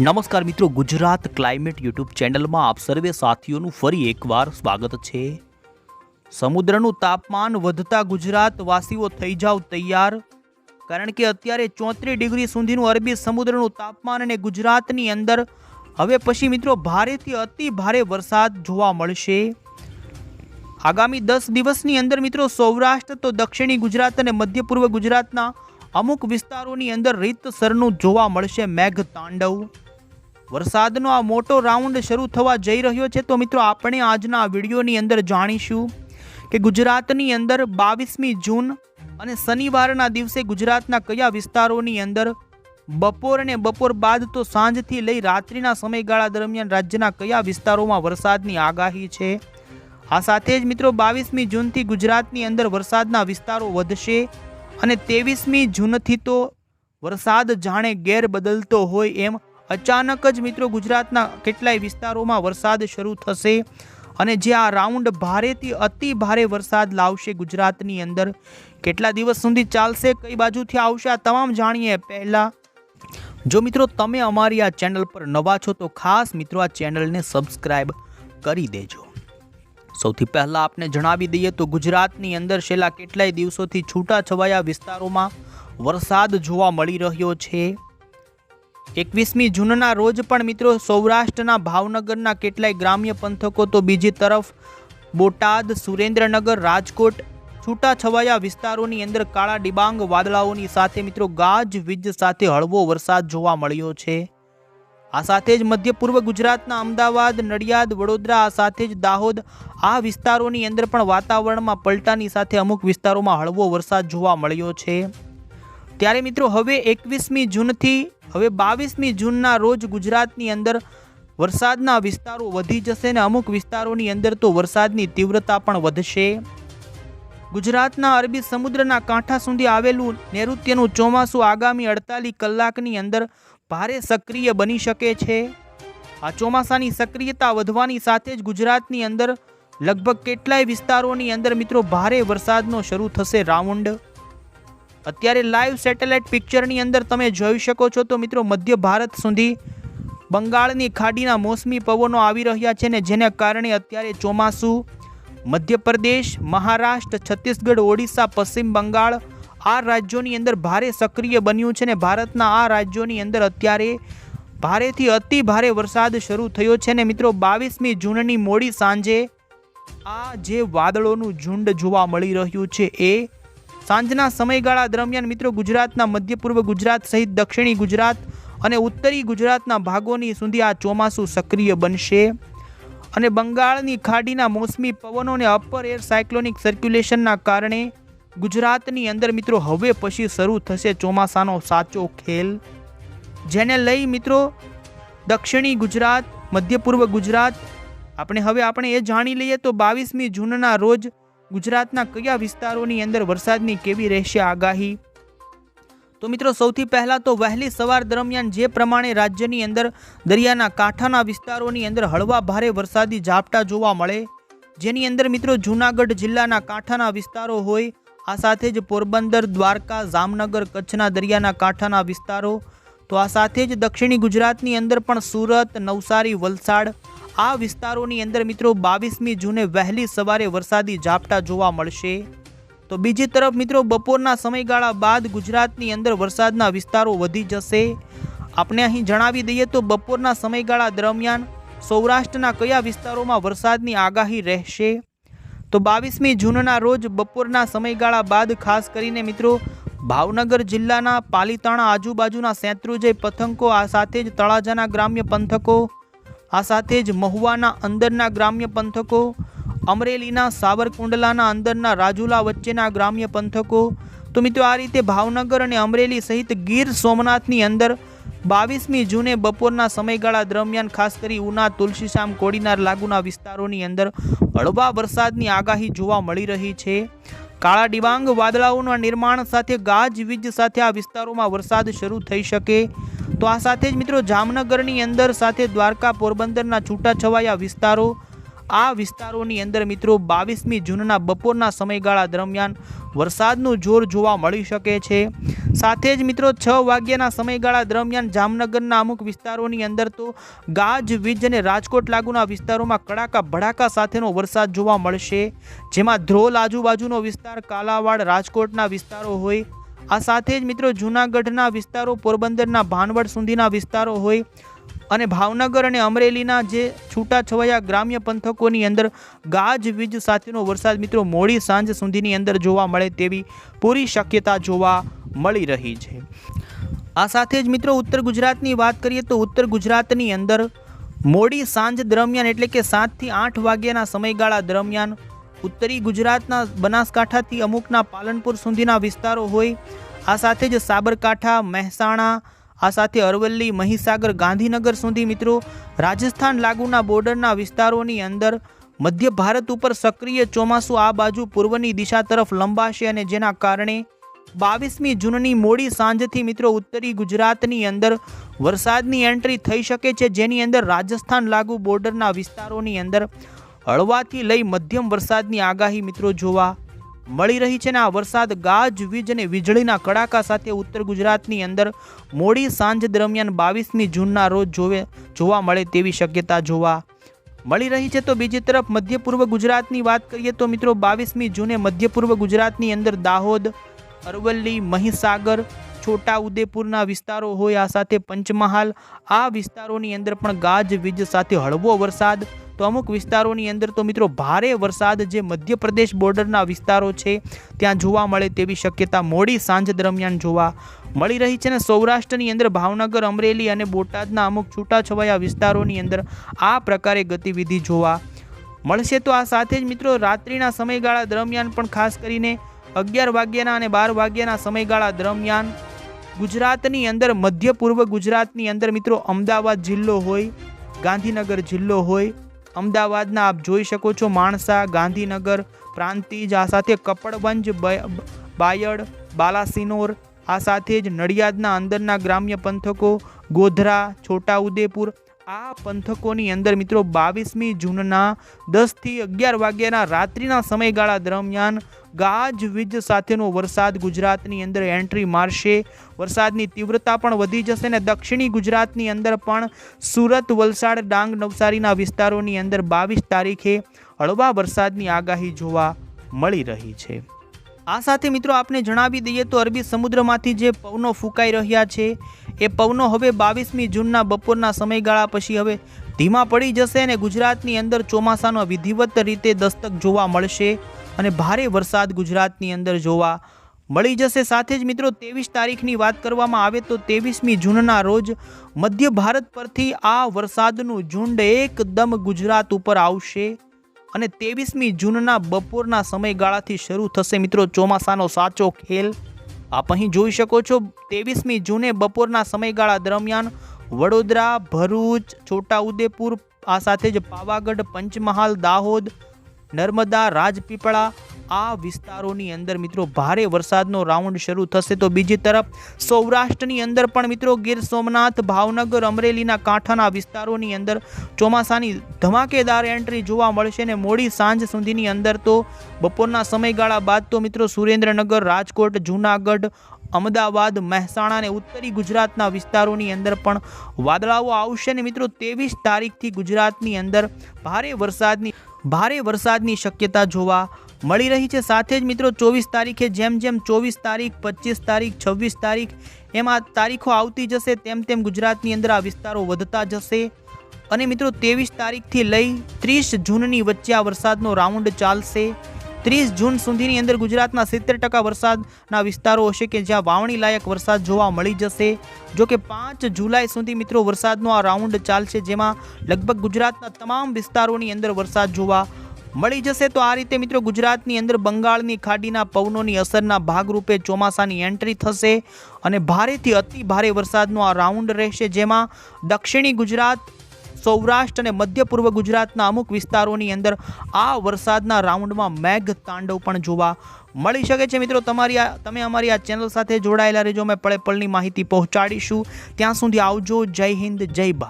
નમસ્કાર મિત્રો, Gujarat climate YouTube ચેનલમાં આપ સર્વે સાથીઓનું ફરી એકવાર સ્વાગત છે. સમુદ્રનું તાપમાન વધતા ગુજરાત વાસીઓ થઈ જાવ તૈયાર, કારણ કે અત્યારે ચોત્રીસ ડિગ્રી સુધીનું અરબી સમુદ્રનું તાપમાન અને ગુજરાતની અંદર હવે પછી મિત્રો ભારેથી અતિ ભારે વરસાદ જોવા મળશે. આગામી દસ દિવસની અંદર મિત્રો સૌરાષ્ટ્ર તો દક્ષિણી ગુજરાત અને મધ્ય પૂર્વ ગુજરાતના અમુક વિસ્તારોની અંદર રીતસરનું જોવા મળશે મેઘ તાંડવ વરસાદનો આ મોટો રાઉન્ડ શરૂ થવા જઈ રહ્યો છે તો મિત્રો આપણે આજના વિડીયોની અંદર જાણીશું કે ગુજરાતની અંદર બાવીસમી જૂન અને શનિવારના દિવસે ગુજરાતના કયા વિસ્તારોની અંદર બપોર અને બપોર બાદ તો સાંજથી લઈ રાત્રિના સમયગાળા દરમિયાન રાજ્યના કયા વિસ્તારોમાં વરસાદની આગાહી છે? આ સાથે જ મિત્રો બાવીસમી જૂનથી ગુજરાતની અંદર વરસાદના વિસ્તારો વધશે અને ત્રેવીસમી જૂનથી તો વરસાદ જાણે ગેર બદલતો હોય એમ અચાનક જ મિત્રો ગુજરાતના કેટલાય વિસ્તારોમાં વરસાદ શરૂ થશે અને જે આ રાઉન્ડ ભારેથી અતિ ભારે વરસાદ લાવશે ગુજરાતની અંદર. કેટલા દિવસ સુધી ચાલશે, કઈ બાજુથી આવશે, આ તમામ જાણીએ પહેલાં. જો મિત્રો તમે અમારી આ ચેનલ પર નવા છો તો ખાસ મિત્રો આ ચેનલને સબસ્ક્રાઈબ કરી દેજો. સૌથી પહેલાં આપને જણાવી દઈએ તો ગુજરાતની અંદર છેલ્લા કેટલાય દિવસોથી છૂટાછવાયા વિસ્તારોમાં વરસાદ જોવા મળી રહ્યો છે. એકવીસમી જૂનના રોજ પણ મિત્રો સૌરાષ્ટ્રના ભાવનગરના કેટલાય ગ્રામ્ય પંથકો તો બીજી તરફ બોટાદ, સુરેન્દ્રનગર, રાજકોટ, છૂટાછવાયા વિસ્તારોની અંદર કાળા ડિબાંગ વાદળાઓની સાથે મિત્રો ગાજ, વીજ સાથે હળવો વરસાદ જોવા મળ્યો છે. આ સાથે જ મધ્ય પૂર્વ ગુજરાતના અમદાવાદ, નડિયાદ, વડોદરા, આ સાથે જ દાહોદ, આ વિસ્તારોની અંદર પણ વાતાવરણમાં પલટાની સાથે અમુક વિસ્તારોમાં હળવો વરસાદ જોવા મળ્યો છે. ત્યારે મિત્રો હવે એકવીસમી જૂનથી હવે બાવીસમી જૂનના રોજ ગુજરાતની અંદર વરસાદના વિસ્તારો વધી જશે અને અમુક વિસ્તારોની અંદર તો વરસાદની તીવ્રતા પણ વધશે. ગુજરાતના અરબી સમુદ્રના કાંઠા સુધી આવેલું નૈઋત્યનું ચોમાસું આગામી અડતાલીસ કલાકની અંદર ભારે સક્રિય બની શકે છે. આ ચોમાસાની સક્રિયતા વધવાની સાથે જ ગુજરાતની અંદર લગભગ કેટલાય વિસ્તારોની અંદર મિત્રો ભારે વરસાદનો શરૂ થશે રાઉન્ડ. અત્યારે લાઈવ સેટેલાઇટ પિક્ચરની અંદર તમે જોઈ શકો છો તો મિત્રો મધ્ય ભારત સુધી બંગાળની ખાડીના મોસમી પવનો આવી રહ્યા છે ને જેને કારણે અત્યારે ચોમાસું, મધ્યપ્રદેશ, મહારાષ્ટ્ર, છત્તીસગઢ, ઓડિશા, પશ્ચિમ બંગાળ આ રાજ્યોની અંદર ભારે સક્રિય બન્યું છે ને ભારતના આ રાજ્યોની અંદર અત્યારે ભારેથી અતિ ભારે વરસાદ શરૂ થયો છે ને મિત્રો બાવીસમી જૂનની મોડી સાંજે આ જે વાદળોનું ઝુંડ જોવા મળી રહ્યું છે એ સાંજના સમયગાળા દરમિયાન મિત્રો ગુજરાતના મધ્ય પૂર્વ ગુજરાત સહિત દક્ષિણી ગુજરાત અને ઉત્તરી ગુજરાતના ભાગોની સુધી આ ચોમાસું સક્રિય બનશે. અને બંગાળની ખાડીના મોસમી પવનો અને અપર એર સાયક્લોનિક સર્ક્યુલેશનના કારણે ગુજરાતની અંદર મિત્રો હવે પછી શરૂ થશે ચોમાસાનો સાચો ખેલ. જેને લઈ મિત્રો દક્ષિણી ગુજરાત, મધ્ય પૂર્વ ગુજરાત, આપણે હવે આપણે એ જાણી લઈએ તો બાવીસમી જૂનના રોજ ગુજરાતના કયા વિસ્તારોની અંદર વરસાદની કેવી રહેશે આગાહી? તો મિત્રો, સૌથી પહેલાં તો વહેલી સવાર દરમિયાન જે પ્રમાણે રાજ્યની અંદર દરિયાના કાંઠાના વિસ્તારોની અંદર હળવા ભારે વરસાદી ઝાપટા જોવા મળે, જેની અંદર મિત્રો જૂનાગઢ જિલ્લાના કાંઠાના વિસ્તારો હોય, આ સાથે જ પોરબંદર, દ્વારકા, જામનગર, કચ્છના દરિયાના કાંઠાના વિસ્તારો તો આ સાથે જ દક્ષિણી ગુજરાતની અંદર પણ સુરત, નવસારી, વલસાડ આ વિસ્તારોની અંદર મિત્રો બાવીસમી જૂને વહેલી સવારે વરસાદી ઝાપટા જોવા મળશે. તો બીજી તરફ મિત્રો બપોરના સમયગાળા બાદ ગુજરાતની અંદર વરસાદના વિસ્તારો વધી જશે. આપણે અહીં જણાવી દઈએ તો બપોરના સમયગાળા દરમિયાન સૌરાષ્ટ્રના કયા વિસ્તારોમાં વરસાદની આગાહી રહેશે? તો બાવીસમી જૂનના રોજ બપોરના સમયગાળા બાદ ખાસ કરીને મિત્રો ભાવનગર જિલ્લાના પાલીતાણા આજુબાજુના સેંત્રુજય પથંકો આ સાથે જ તળાજાના ગ્રામ્ય પંથકો, આ સાથે જ મહુવાના અંદરના ગ્રામ્ય પંથકો, અમરેલીના સાવરકુંડલાના અંદરના રાજુલા વચ્ચેના ગ્રામ્ય પંથકો. તો મિત્રો, આ રીતે ભાવનગર અને અમરેલી સહિત ગીર સોમનાથની અંદર બાવીસમી જૂને બપોરના સમયગાળા દરમિયાન ખાસ કરી ઉના, તુલસીશામ, કોડીનાર લાગુના વિસ્તારોની અંદર હળવા વરસાદની આગાહી જોવા મળી રહી છે. કાળા ડિબાંગ વાદળાઓના નિર્માણ સાથે ગાજવીજ સાથે આ વિસ્તારોમાં વરસાદ શરૂ થઈ શકે. તો આ સાથે જ મિત્રો જામનગરની અંદર સાથે દ્વારકા પોરબંદરના છૂટાછવાયા વિસ્તારો આ વિસ્તારોની અંદર મિત્રો બાવીસમી જૂનના બપોરના સમયગાળા દરમિયાન વરસાદનું જોર જોવા મળી શકે છે. સાથે જ મિત્રો છ વાગ્યાના સમયગાળા દરમિયાન જામનગરના અમુક વિસ્તારોની અંદર તો ગાજ, વીજ અને રાજકોટ લાગુના વિસ્તારોમાં કડાકા, ભડાકા સાથેનો વરસાદ જોવા મળશે. જેમાં ધ્રોલ આજુબાજુનો વિસ્તાર કાલાવાડ, રાજકોટના વિસ્તારો હોય આ સાથે જ મિત્રો જૂનાગઢના વિસ્તારો, પોરબંદરના ભાનવડ સુધીના વિસ્તારો હોય અને ભાવનગર અને અમરેલીના જે છૂટાછવાયા ગ્રામ્ય પંથકોની અંદર ગાજ વીજ સાથેનો વરસાદ મિત્રો મોડી સાંજ સુધીની અંદર જોવા મળે તેવી પૂરી શક્યતા જોવા મળી રહી છે. આ સાથે જ મિત્રો ઉત્તર ગુજરાતની વાત કરીએ તો ઉત્તર ગુજરાતની અંદર મોડી સાંજ દરમિયાન એટલે કે સાતથી આઠ વાગ્યાના સમયગાળા દરમિયાન ઉત્તરી ગુજરાતના બનાસકાંઠાથી અમુકના પાલનપુર સુધીના વિસ્તારો હોય, આ સાથે જ સાબરકાંઠા, મહેસાણા, આ સાથે અરવલ્લી, મહીસાગર, ગાંધીનગર સુધી મિત્રો રાજસ્થાન લાગુના બોર્ડરના વિસ્તારોની અંદર મધ્ય ભારત ઉપર સક્રિય ચોમાસું આ બાજુ પૂર્વની દિશા તરફ લંબાશે અને જેના કારણે બાવીસમી જૂનની મોડી સાંજથી મિત્રો ઉત્તરી ગુજરાતની અંદર વરસાદની એન્ટ્રી થઈ શકે છે, જેની અંદર રાજસ્થાન લાગુ બોર્ડરના વિસ્તારોની અંદર હળવાથી લઈ મધ્યમ વરસાદની આગાહી મિત્રો જોવા મળી રહી છે ને આ વરસાદ ગાજ, વીજ અને વીજળીના કડાકા સાથે ઉત્તર ગુજરાતની અંદર મોડી સાંજ દરમિયાન બાવીસમી જૂનના રોજ જોવે, જોવા મળે તેવી શક્યતા જોવા મળી રહી છે. તો બીજી તરફ મધ્ય પૂર્વ ગુજરાતની વાત કરીએ તો મિત્રો બાવીસમી જૂને મધ્ય પૂર્વ ગુજરાતની અંદર દાહોદ, અરવલ્લી, મહીસાગર, છોટા ઉદેપુરના વિસ્તારો હોય આ સાથે પંચમહાલ, આ વિસ્તારોની અંદર પણ ગાજ, વીજ સાથે હળવો વરસાદ તો અમુક વિસ્તારોની અંદર તો મિત્રો ભારે વરસાદ જે મધ્યપ્રદેશ બોર્ડરના વિસ્તારો છે, ત્યાં જોવા મળે તેવી શક્યતા મોડી સાંજ દરમિયાન જોવા મળી રહી છે ને સૌરાષ્ટ્રની અંદર ભાવનગર, અમરેલી અને બોટાદના અમુક છૂટાછવાયા વિસ્તારોની અંદર આ પ્રકારે ગતિવિધિ જોવા મળશે. તો આ સાથે જ મિત્રો રાત્રિના સમયગાળા દરમિયાન પણ ખાસ કરીને અગિયાર વાગ્યાના અને બાર વાગ્યાના સમયગાળા દરમિયાન ગુજરાતની અંદર, મધ્ય પૂર્વ ગુજરાતની અંદર મિત્રો અમદાવાદ જિલ્લો હોય, ગાંધીનગર જિલ્લો હોય અમદાવાદના આપ જોઈ શકો છો માણસા, ગાંધીનગર, પ્રાંતિજ, આ સાથે કપડવંજ બાયડ, બાલાસિનોર, આ સાથે જ નડિયાદના અંદરના ગ્રામ્ય પંથકો, ગોધરા, છોટાઉદેપુર આ પંથકોની અંદર મિત્રો બાવીસમી જૂનના દસથી અગિયાર વાગ્યાના રાત્રિના સમયગાળા દરમિયાન ગાજ વીજ સાથેનો વરસાદ ગુજરાતની અંદર એન્ટ્રી મારશે. વરસાદની તીવ્રતા પણ વધી જશે ને દક્ષિણી ગુજરાતની અંદર પણ સુરત, વલસાડ, ડાંગ, નવસારીના વિસ્તારોની અંદર બાવીસ તારીખે હળવા વરસાદની આગાહી જોવા મળી રહી છે. આ સાથે મિત્રો આપને જણાવી દઈએ તો અરબી સમુદ્રમાંથી જે પવનો ફૂંકાઈ રહ્યા છે, એ પવનો હવે બાવીસમી જૂનના બપોરના સમયગાળા પછી હવે ધીમા પડી જશે અને ગુજરાતની અંદર ચોમાસાનો વિધિવત રીતે દસ્તક જોવા મળશે અને ભારે વરસાદ ગુજરાતની અંદર જોવા મળી જશે. સાથે જ મિત્રો ત્રેવીસ તારીખની વાત કરવામાં આવે તો ત્રેવીસમી જૂનના રોજ મધ્ય ભારત પરથી આ વરસાદનું ઝુંડ એકદમ ગુજરાત ઉપર આવશે. અને ત્રેવીસમી જૂનના બપોરના સમયગાળાથી શરૂ થશે મિત્રો ચોમાસાનો સાચો ખેલ. આપ અહીં જોઈ શકો છો, ત્રેવીસમી જૂને બપોરના સમયગાળા દરમિયાન વડોદરા, ભરૂચ, છોટાઉદેપુર, આ સાથે જ પાવાગઢ, પંચમહાલ, દાહોદ, નર્મદા, રાજપીપળા આ વિસ્તારોની અંદર મિત્રો ભારે વરસાદનો રાઉન્ડ શરૂ થશે તો બીજી તરફ સૌરાષ્ટ્રની અંદર પણ મિત્રો ગીર સોમનાથ, ભાવનગર, અમરેલીના કાંઠાના વિસ્તારોની અંદર ચોમાસાની ધમાકેદાર એન્ટ્રી જોવા મળશે ને મોડી સાંજ સુધીની અંદર તો બપોરના સમયગાળા બાદ તો મિત્રો સુરેન્દ્રનગર, રાજકોટ, જૂનાગઢ, અમદાવાદ, મહેસાણા અને ઉત્તરી ગુજરાતના વિસ્તારોની અંદર પણ વાદળાઓ આવશે ને મિત્રો ત્રેવીસ તારીખથી ગુજરાતની અંદર ભારે વરસાદની ભારે વરસાદની શક્યતા જોવા મળી રહી છે. સાથે જ મિત્રો, ચોવીસ તારીખે જેમ જેમ ચોવીસ તારીખ, પચીસ તારીખ, છવ્વીસ તારીખ એમાં તારીખો આવતી જશે, તેમ તેમ ગુજરાતની અંદર આ વિસ્તારો વધતા જશે. અને મિત્રો, ત્રેવીસ તારીખથી લઈ ત્રીસ જૂનની વચ્ચે આ વરસાદનો રાઉન્ડ ચાલશે. ત્રીસ જૂન સુધીની અંદર ગુજરાતના સિત્તેર ટકા વરસાદના વિસ્તારો હશે કે જ્યાં વાવણી લાયક વરસાદ જોવા મળી જશે. જો કે પાંચ જુલાઈ સુધી મિત્રો વરસાદનો આ રાઉન્ડ ચાલશે, જેમાં લગભગ ગુજરાતના તમામ વિસ્તારોની અંદર વરસાદ જોવા મળી જશે. તો આ રીતે મિત્રો ગુજરાતની અંદર બંગાળની ખાડીના પવનોની અસરના ભાગરૂપે ચોમાસાની એન્ટ્રી થશે અને ભારેથી અતિ ભારે વરસાદનો આ રાઉન્ડ રહેશે, જેમાં દક્ષિણી ગુજરાત સૌરાષ્ટ્ર અને મધ્ય પૂર્વ ગુજરાતના અમુક વિસ્તારોની અંદર આ વરસાદના રાઉન્ડમાં મેઘ તાંડવ પણ જોવા મળી શકે છે. મિત્રો, તમારી આ તમે અમારી આ ચેનલ સાથે જોડાયેલા રહેજો. અમે પળે પળની માહિતી પહોંચાડીશું. ત્યાં સુધી આવજો. જય હિન્દ, જય ભારત.